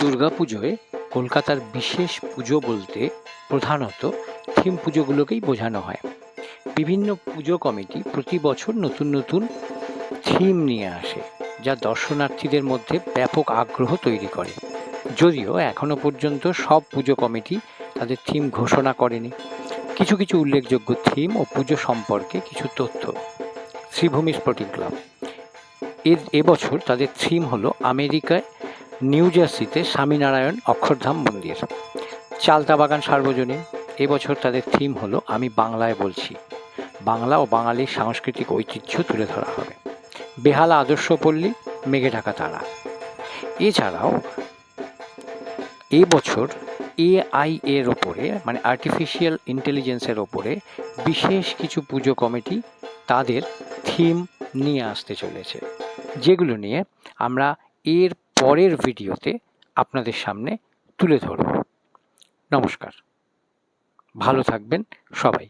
দুর্গাপুজোয় কলকাতার বিশেষ পুজো বলতে প্রধানত থিম পুজোগুলোকেই বোঝানো হয়। বিভিন্ন পুজো কমিটি প্রতি বছর নতুন নতুন থিম নিয়ে আসে, যা দর্শনার্থীদের মধ্যে ব্যাপক আগ্রহ তৈরি করে। যদিও এখনও পর্যন্ত সব পুজো কমিটি তাদের থিম ঘোষণা করেনি। কিছু কিছু উল্লেখযোগ্য থিম ও পুজো সম্পর্কে কিছু তথ্য। Sreebhumi sporting club. এর এবছর তাদের থিম হলো আমেরিকায় নিউ জার্সিতে স্বামীনারায়ণ অক্ষরধাম মন্দির। চালতা বাগান সার্বজনীন। এবছর তাদের থিম হলো, আমি বাংলায় বলছি। বাংলা ও বাঙালির সাংস্কৃতিক ঐতিহ্য তুলে ধরা হবে। বেহালা আদর্শ পল্লী, মেঘে ঢাকা তারা। এছাড়াও এবছর এআই এর ওপরে মানে আর্টিফিশিয়াল ইন্টেলিজেন্সের ওপরে বিশেষ কিছু পুজো কমিটি তাদের থিম নিয়ে আসতে চলেছে। যেগুলো নিয়ে আমরা এর পরের ভিডিওতে আপনাদের সামনে তুলে ধরব। নমস্কার। ভালো থাকবেন সবাই।